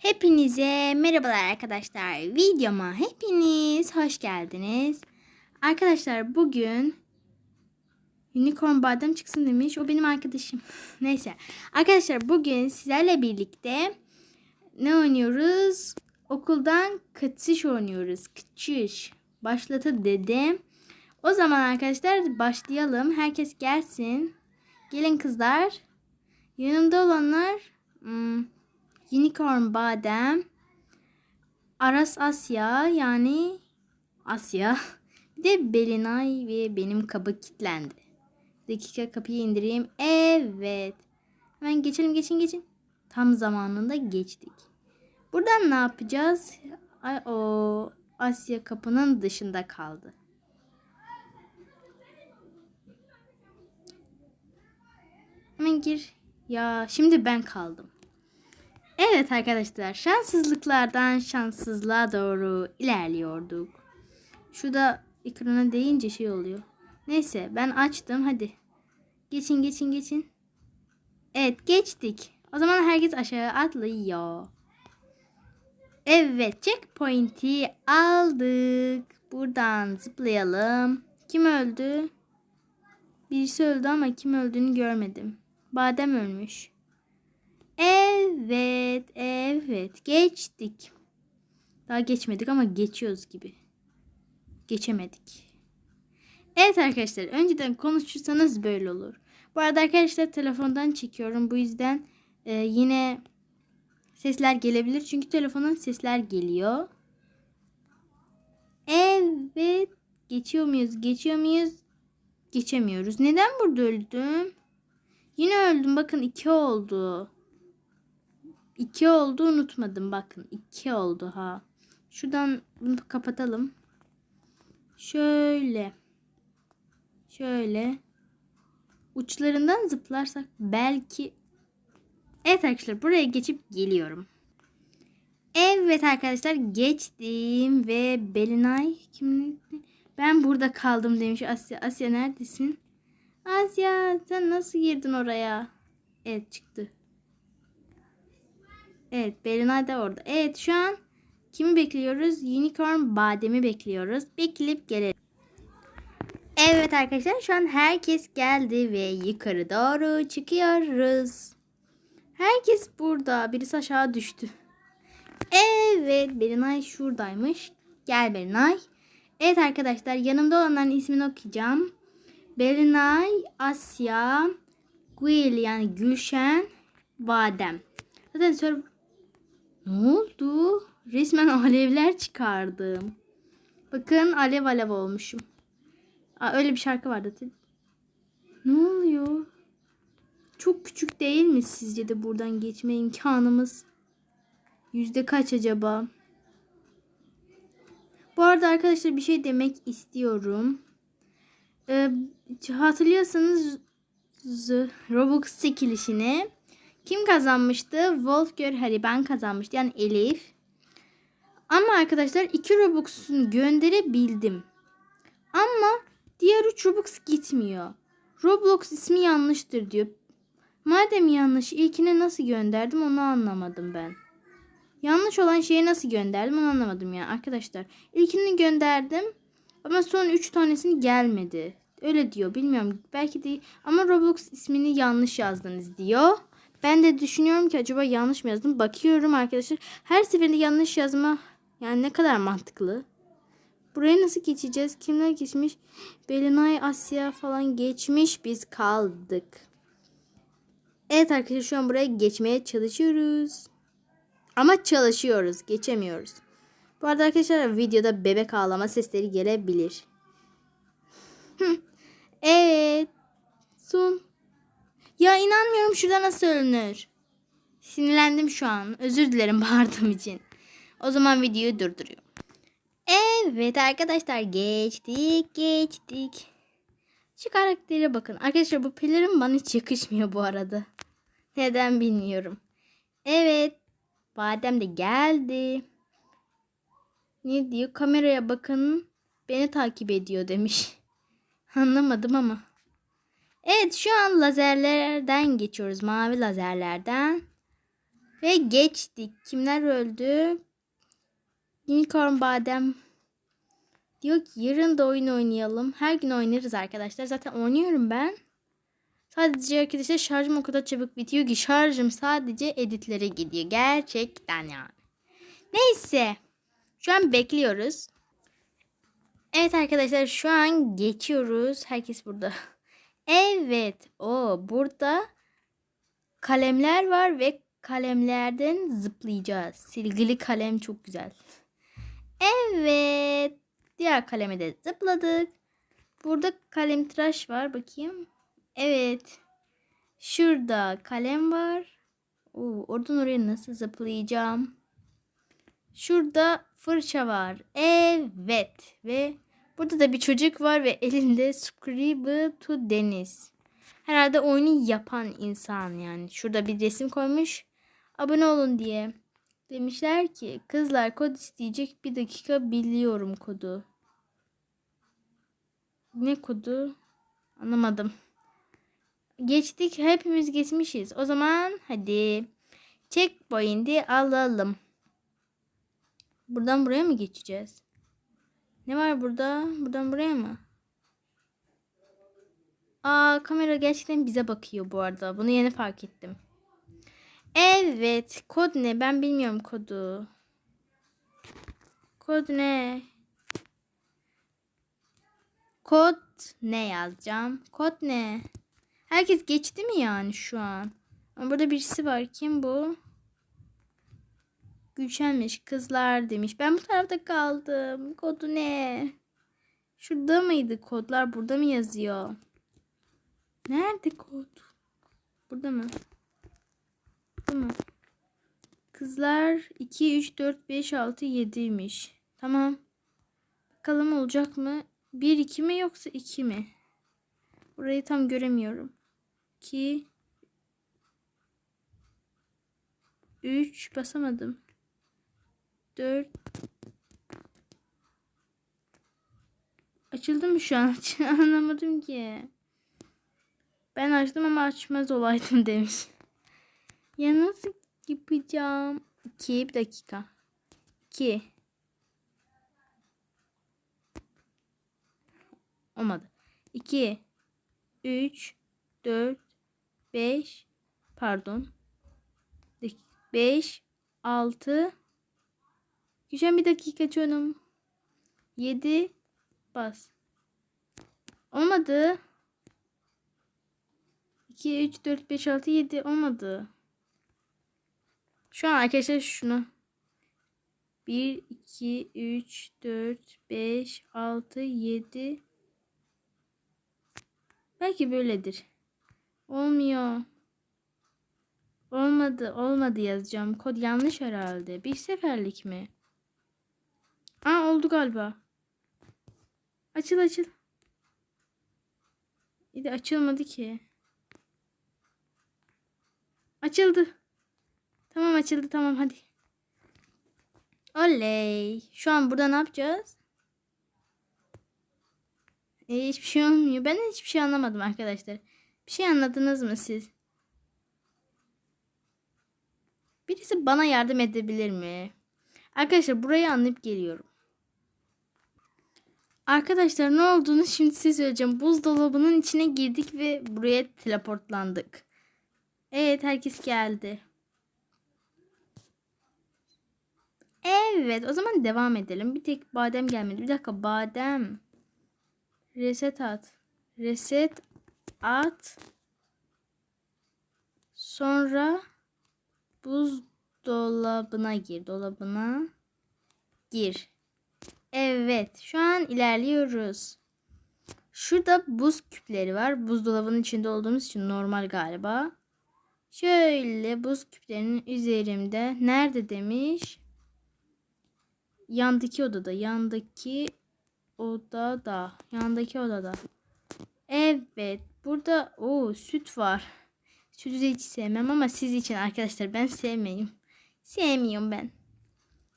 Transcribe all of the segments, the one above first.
Hepinize merhabalar arkadaşlar. Videoma hepiniz hoş geldiniz. Arkadaşlar bugün Unicorn badem çıksın demiş. O benim arkadaşım. Neyse. Arkadaşlar bugün sizlerle birlikte ne oynuyoruz? Okuldan kaçış oynuyoruz. Kaçış. Başlatı dedim. O zaman arkadaşlar başlayalım. Herkes gelsin. Gelin kızlar. Yanımda olanlar hmm, Unicorn Badem, Aras Asya yani Asya. Bir de Belinay ve benim kabı kilitlendi. Dakika kapıyı indireyim. Evet. Hemen geçelim geçin geçin. Tam zamanında geçtik. Buradan ne yapacağız? Ay o Asya kapının dışında kaldı. Hemen gir. Ya şimdi ben kaldım. Evet arkadaşlar şanssızlıklardan şanssızlığa doğru ilerliyorduk. Şurada ekrana değince şey oluyor. Neyse ben açtım hadi. Geçin geçin geçin. Evet geçtik. O zaman herkes aşağı atlıyor. Evet checkpoint'i aldık. Buradan zıplayalım. Kim öldü? Birisi öldü ama kim öldüğünü görmedim. Badem ölmüş. Evet, evet. Geçtik. Daha geçmedik ama geçiyoruz gibi. Geçemedik. Evet arkadaşlar, önceden konuşursanız böyle olur. Bu arada arkadaşlar telefondan çekiyorum. Bu yüzden e, yine sesler gelebilir. Çünkü telefondan sesler geliyor. Evet. Geçiyor muyuz? Geçiyor muyuz? Geçemiyoruz. Neden burada öldüm? Yine öldüm. Bakın iki oldu. 2 oldu unutmadım bakın 2 oldu ha. Şuradan bunu kapatalım. Şöyle. Şöyle. Uçlarından zıplarsak belki Evet arkadaşlar buraya geçip geliyorum. Evet arkadaşlar geçtim ve Belinay kim ben burada kaldım demiş Asya. Asya neredesin? Asya sen nasıl girdin oraya? Evet çıktı. Evet Belinay da orada. Evet şu an kimi bekliyoruz? Unicorn bademi bekliyoruz. Bekleyip gelelim. Evet arkadaşlar şu an herkes geldi ve yukarı doğru çıkıyoruz. Herkes burada. Birisi aşağı düştü. Evet Belinay şuradaymış. Gel Belinay. Evet arkadaşlar yanımda olanların ismini okuyacağım. Belinay, Asya, Gül yani Gülşen, Badem. Zaten ne oldu? Resmen alevler çıkardım. Bakın alev alev olmuşum. Aa, öyle bir şarkı vardı. Ne oluyor? Çok küçük değil mi sizce de buradan geçme imkanımız? Yüzde kaç acaba? Bu arada arkadaşlar bir şey demek istiyorum. Ee, hatırlıyorsanız Roblox çekilişini kim kazanmıştı? Wolfgör Harry ben kazanmıştı. Yani Elif. Ama arkadaşlar 2 Robux'un gönderebildim. Ama diğer 3 Robux gitmiyor. Roblox ismi yanlıştır diyor. Madem yanlış ilkine nasıl gönderdim onu anlamadım ben. Yanlış olan şeyi nasıl gönderdim onu anlamadım ya arkadaşlar. İlkini gönderdim ama son 3 tanesini gelmedi. Öyle diyor bilmiyorum belki de ama Roblox ismini yanlış yazdınız diyor. Ben de düşünüyorum ki acaba yanlış mı yazdım? Bakıyorum arkadaşlar. Her seferinde yanlış yazma yani ne kadar mantıklı. Buraya nasıl geçeceğiz? Kimler geçmiş? Belinay, Asya falan geçmiş. Biz kaldık. Evet arkadaşlar şu an buraya geçmeye çalışıyoruz. Ama çalışıyoruz. Geçemiyoruz. Bu arada arkadaşlar videoda bebek ağlama sesleri gelebilir. evet. Son ya inanmıyorum şurada nasıl ölünür. Sinirlendim şu an. Özür dilerim bağırdığım için. O zaman videoyu durduruyorum. Evet arkadaşlar geçtik geçtik. Şu karaktere bakın. Arkadaşlar bu pelerin bana hiç yakışmıyor bu arada. Neden bilmiyorum. Evet. Badem de geldi. Ne diyor? Kameraya bakın. Beni takip ediyor demiş. Anlamadım ama. Evet şu an lazerlerden geçiyoruz. Mavi lazerlerden. Ve geçtik. Kimler öldü? Unicorn Badem diyor ki yarın da oyun oynayalım. Her gün oynarız arkadaşlar. Zaten oynuyorum ben. Sadece arkadaşlar şarjım o kadar çabuk bitiyor ki şarjım sadece editlere gidiyor. Gerçekten yani. Neyse. Şu an bekliyoruz. Evet arkadaşlar şu an geçiyoruz. Herkes burada. Evet. O burada kalemler var ve kalemlerden zıplayacağız. Silgili kalem çok güzel. Evet. Diğer kaleme de zıpladık. Burada kalem tıraş var. Bakayım. Evet. Şurada kalem var. Oo, oradan oraya nasıl zıplayacağım? Şurada fırça var. Evet. Ve burada da bir çocuk var ve elinde Scribble to Deniz. Herhalde oyunu yapan insan yani. Şurada bir resim koymuş. Abone olun diye. Demişler ki kızlar kod isteyecek bir dakika biliyorum kodu. Ne kodu? Anlamadım. Geçtik hepimiz geçmişiz. O zaman hadi checkpoint'i alalım. Buradan buraya mı geçeceğiz? Ne var burada? Buradan buraya mı? Aa kamera gerçekten bize bakıyor bu arada. Bunu yeni fark ettim. Evet. Kod ne? Ben bilmiyorum kodu. Kod ne? Kod ne yazacağım? Kod ne? Herkes geçti mi yani şu an? Ama burada birisi var. Kim bu? Gülşenmiş. Kızlar demiş. Ben bu tarafta kaldım. Kodu ne? Şurada mıydı kodlar? Burada mı yazıyor? Nerede kod? Burada mı? Burada mı? Kızlar 2, 3, 4, 5, 6, 7'ymiş. Tamam. Bakalım olacak mı? 1, 2 mi yoksa 2 mi? Burayı tam göremiyorum. 2 3 basamadım. 4 Açıldı mı şu an? Anlamadım ki. Ben açtım ama açmaz olaydım demiş. Ya nasıl yapacağım? 2 bir dakika. 2 Olmadı. 2 3 4 5 pardon 5 6 Güzel bir dakika canım. 7 bas. Olmadı. 2 3 4 5 6 7 olmadı. Şu an arkadaşlar şunu 1 2 3 4 5 6 7 Belki böyledir. Olmuyor. Olmadı, olmadı yazacağım. Kod yanlış herhalde. Bir seferlik mi? Aa oldu galiba. Açıl açıl. İyi de açılmadı ki. Açıldı. Tamam açıldı tamam hadi. Oley. Şu an burada ne yapacağız? E, hiçbir şey olmuyor. Ben hiçbir şey anlamadım arkadaşlar. Bir şey anladınız mı siz? Birisi bana yardım edebilir mi? Arkadaşlar burayı anlayıp geliyorum. Arkadaşlar ne olduğunu şimdi size söyleyeceğim. Buzdolabının içine girdik ve buraya teleportlandık. Evet herkes geldi. Evet o zaman devam edelim. Bir tek badem gelmedi. Bir dakika badem. Reset at. Reset at. Sonra buzdolabına gir. Dolabına gir. Evet. Şu an ilerliyoruz. Şurada buz küpleri var. Buzdolabının içinde olduğumuz için normal galiba. Şöyle buz küplerinin üzerimde. Nerede demiş? Yandaki odada. Yandaki odada. Yandaki odada. Evet. Burada o süt var. Sütü hiç sevmem ama siz için arkadaşlar ben sevmeyeyim. Sevmiyorum ben.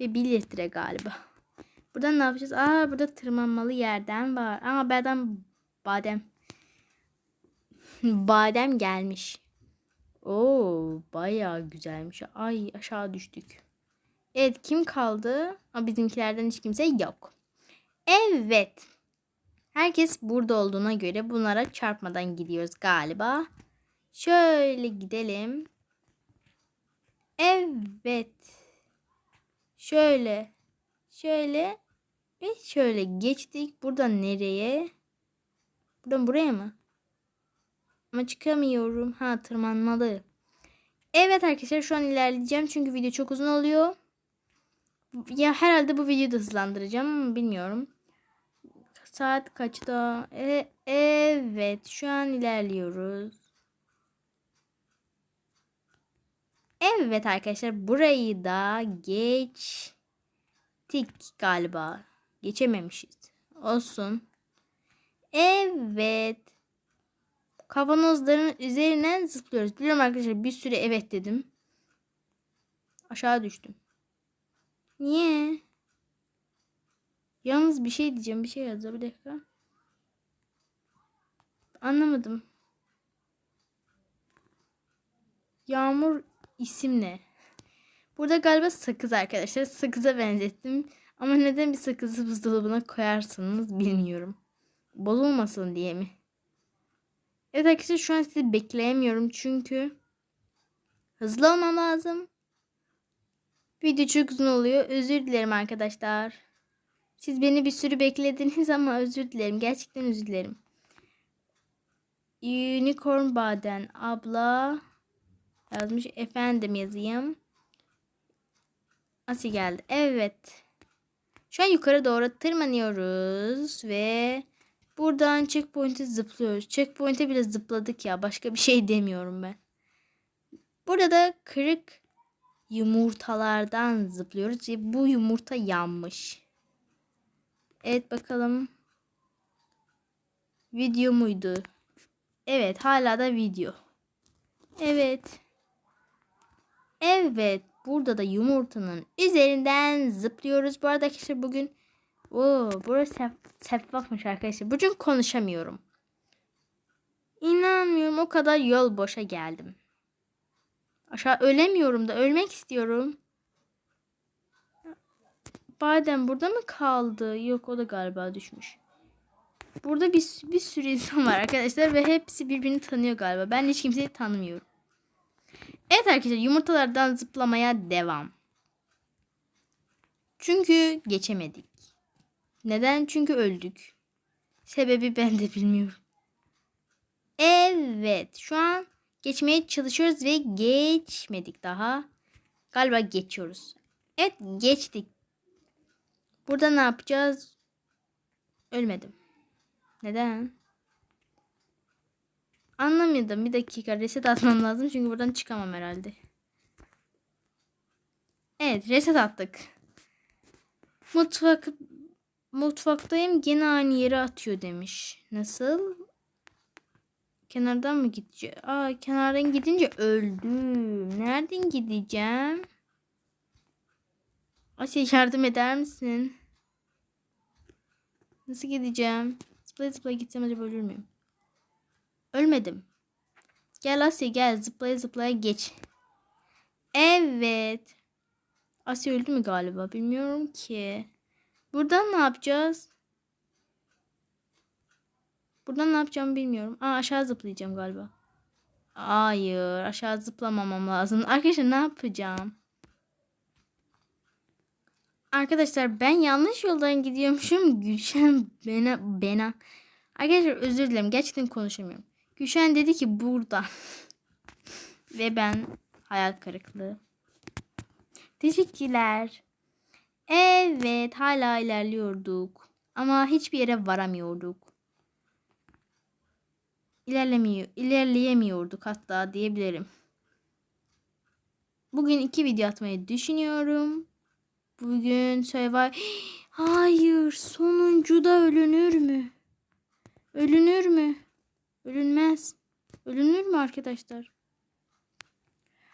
Ve 1 litre galiba. Burada ne yapacağız? Aa burada tırmanmalı yerden var. Ama badem badem badem gelmiş. Oo, bayağı güzelmiş. Ay aşağı düştük. Evet kim kaldı? Ama bizimkilerden hiç kimse yok. Evet. Herkes burada olduğuna göre bunlara çarpmadan gidiyoruz galiba. Şöyle gidelim. Evet. Şöyle. Şöyle. Ve şöyle geçtik. Buradan nereye? Buradan buraya mı? Ama çıkamıyorum. Ha tırmanmalı. Evet arkadaşlar şu an ilerleyeceğim. Çünkü video çok uzun oluyor. Ya herhalde bu videoyu da hızlandıracağım ama bilmiyorum. Saat kaçta? E, evet şu an ilerliyoruz. Evet arkadaşlar burayı da geçtik galiba. Geçememişiz. Olsun. Evet. Kavanozların üzerinden zıplıyoruz. Biliyorum arkadaşlar bir süre evet dedim. Aşağı düştüm. Niye? Yalnız bir şey diyeceğim. Bir şey yazıyor. Bir dakika. Anlamadım. Yağmur isim ne? Burada galiba sakız arkadaşlar. Sakıza benzettim. Ama neden bir sakızı buzdolabına koyarsınız bilmiyorum. Bozulmasın diye mi? Evet arkadaşlar şu an sizi bekleyemiyorum çünkü hızlı olmam lazım. Video çok uzun oluyor. Özür dilerim arkadaşlar. Siz beni bir sürü beklediniz ama özür dilerim. Gerçekten özür dilerim. Unicorn Baden abla yazmış. Efendim yazayım. Asi geldi. Evet. Şu an yukarı doğru tırmanıyoruz ve buradan checkpoint'e zıplıyoruz. Checkpoint'e bile zıpladık ya. Başka bir şey demiyorum ben. Burada da kırık yumurtalardan zıplıyoruz bu yumurta yanmış. Evet bakalım. Video muydu? Evet hala da video. Evet. Evet. Burada da yumurtanın üzerinden zıplıyoruz. Bu arada arkadaşlar bugün Oo, burası sef sefakmış arkadaşlar. Bugün konuşamıyorum. İnanmıyorum o kadar yol boşa geldim. Aşağı ölemiyorum da ölmek istiyorum. Badem burada mı kaldı? Yok o da galiba düşmüş. Burada bir, bir sürü insan var arkadaşlar ve hepsi birbirini tanıyor galiba. Ben hiç kimseyi tanımıyorum. Evet arkadaşlar yumurtalardan zıplamaya devam. Çünkü geçemedik. Neden? Çünkü öldük. Sebebi ben de bilmiyorum. Evet şu an geçmeye çalışıyoruz ve geçmedik daha. Galiba geçiyoruz. Evet geçtik. Burada ne yapacağız? Ölmedim. Neden? Anlamadım. Bir dakika reset atmam lazım. Çünkü buradan çıkamam herhalde. Evet reset attık. Mutfak mutfaktayım gene aynı yere atıyor demiş. Nasıl? Kenardan mı gideceğim? Aa kenardan gidince öldüm. Nereden gideceğim? Asya yardım eder misin? Nasıl gideceğim? Zıplaya zıplaya gitsem acaba ölür müyüm? Ölmedim. Gel Asya gel zıplaya zıplaya geç. Evet. Asya öldü mü galiba? Bilmiyorum ki. Buradan ne yapacağız? Buradan ne yapacağımı bilmiyorum. Aa aşağı zıplayacağım galiba. Hayır aşağı zıplamamam lazım. Arkadaşlar ne yapacağım? Arkadaşlar ben yanlış yoldan gidiyormuşum. Gülşen bana bana. Arkadaşlar özür dilerim. Gerçekten konuşamıyorum. Gülşen dedi ki burada. Ve ben hayal kırıklığı. Teşekkürler. Evet hala ilerliyorduk. Ama hiçbir yere varamıyorduk. İlerlemiyor, ilerleyemiyorduk hatta diyebilirim. Bugün iki video atmayı düşünüyorum. Bugün Survivor... Hayır sonuncuda ölünür mü? Ölünür mü? Ölünmez. Ölünür mü arkadaşlar?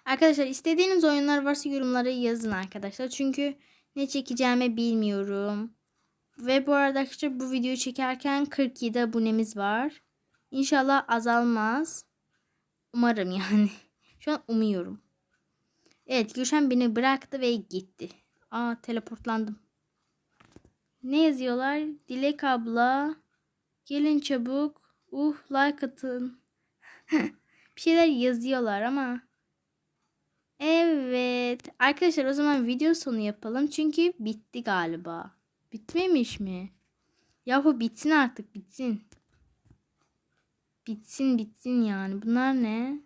Arkadaşlar istediğiniz oyunlar varsa yorumlara yazın arkadaşlar. Çünkü ne çekeceğimi bilmiyorum. Ve bu arada arkadaşlar bu videoyu çekerken 47 abonemiz var. İnşallah azalmaz. Umarım yani. Şu an umuyorum. Evet Gülşen beni bıraktı ve gitti. Aa teleportlandım. Ne yazıyorlar? Dilek abla. Gelin çabuk. Uh like atın. bir şeyler yazıyorlar ama. Evet. Arkadaşlar o zaman video sonu yapalım. Çünkü bitti galiba. Bitmemiş mi? Yahu bitsin artık bitsin. Bitsin bitsin yani. Bunlar ne?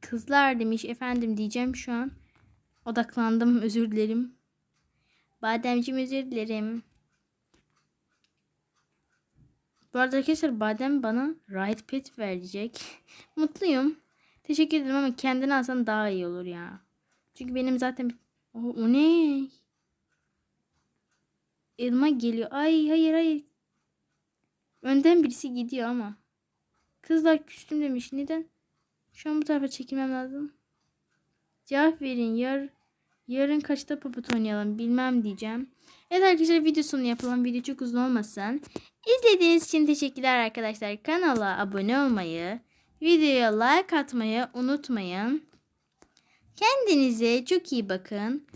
Kızlar demiş efendim diyeceğim şu an. Odaklandım özür dilerim. Bademcim özür dilerim. Bu arada arkadaşlar Badem bana Right Pet verecek. Mutluyum. Teşekkür ederim ama kendini alsan daha iyi olur ya. Çünkü benim zaten... O, o ne? Elma geliyor. Ay hayır hayır. Önden birisi gidiyor ama. Kızlar küstüm demiş. Neden? Şu an bu tarafa çekilmem lazım. Cevap verin. Yar, yarın kaçta papıt oynayalım bilmem diyeceğim. Evet arkadaşlar video sonu yapalım. Video çok uzun olmasın. İzlediğiniz için teşekkürler arkadaşlar. Kanala abone olmayı, videoya like atmayı unutmayın. Kendinize çok iyi bakın.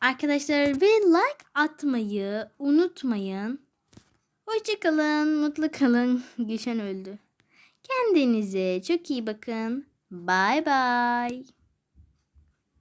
Arkadaşlar ve like atmayı unutmayın. Hoşçakalın, mutlu kalın. Gülşen öldü. Kendinize çok iyi bakın. Bye bye.